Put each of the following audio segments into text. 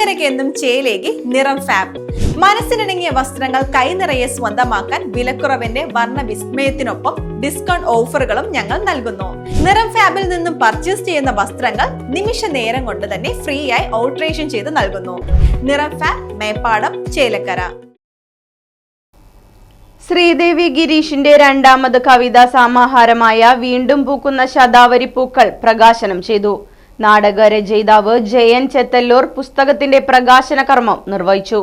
ചേലക്കരയ്ക്ക് എന്നും ചേലേക്ക് നിറം ഫാബ് മനസ്സിനിണങ്ങിയ വസ്ത്രങ്ങൾ കൈനിറയെ സ്വന്തമാക്കാൻ വിലക്കുറവിന്റെ വർണ വിസ്മയത്തിനൊപ്പം ഡിസ്കൗണ്ട് ഓഫറുകളും ഞങ്ങൾ നൽകുന്നു. നിറം ഫാബിൽ നിന്നും പർച്ചേസ് ചെയ്യുന്ന വസ്ത്രങ്ങൾ നിമിഷ നേരം കൊണ്ട് തന്നെ ഫ്രീ ആയി ഓൾട്രേഷൻ ചെയ്ത് നൽകുന്നു. നിറം ഫാബ് മേപ്പാടം ചേലക്കര. ശ്രീദേവി ഗിരീഷിന്റെ രണ്ടാമത് കവിതാ സമാഹാരമായ വീണ്ടും പൂക്കുന്ന ശതാവരി പൂക്കൾ പ്രകാശനം ചെയ്തു. നാടക രചയിതാവ് ജയൻ ചെത്തല്ലൂർ പുസ്തകത്തിന്റെ പ്രകാശന കർമ്മം നിർവഹിച്ചു.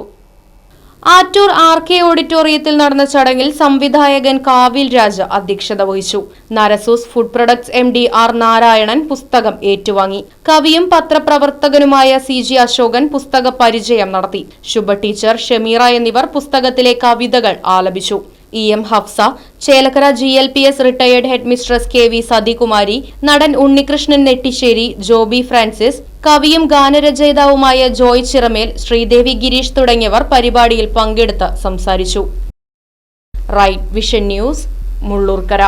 ആറ്റൂർ ആർ കെ ഓഡിറ്റോറിയത്തിൽ നടന്ന ചടങ്ങിൽ സംവിധായകൻ കാവിൽ രാജ അധ്യക്ഷത വഹിച്ചു. Narasus food products M D R Narayanan പുസ്തകം ഏറ്റുവാങ്ങി. കവിയും പത്രപ്രവർത്തകനുമായ സി ജി അശോകൻ പുസ്തക പരിചയം നടത്തി. ശുഭ ടീച്ചർ ഷമീറ എന്നിവർ പുസ്തകത്തിലെ കവിതകൾ ആലപിച്ചു. E M Hafsa Chelakkara G L P S retired head mistress K V Sathikumari നടൻ ഉണ്ണികൃഷ്ണൻ നെട്ടിശ്ശേരി ജോബി ഫ്രാൻസിസ് കവിയും ഗാനരചയിതാവുമായ ജോയ് ചിറമേൽ ശ്രീദേവി ഗിരീഷ് തുടങ്ങിയവർ പരിപാടിയിൽ പങ്കെടുത്ത് സംസാരിച്ചു. Right vision news Mulloorkara.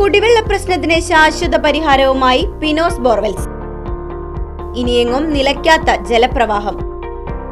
കുടിവെള്ള പ്രശ്നത്തിന് ശാശ്വത പരിഹാരവുമായി പിനോസ് ബോർവെൽസ്. ഇനിയെങ്ങും നിലയ്ക്കാത്ത ജലപ്രവാഹം.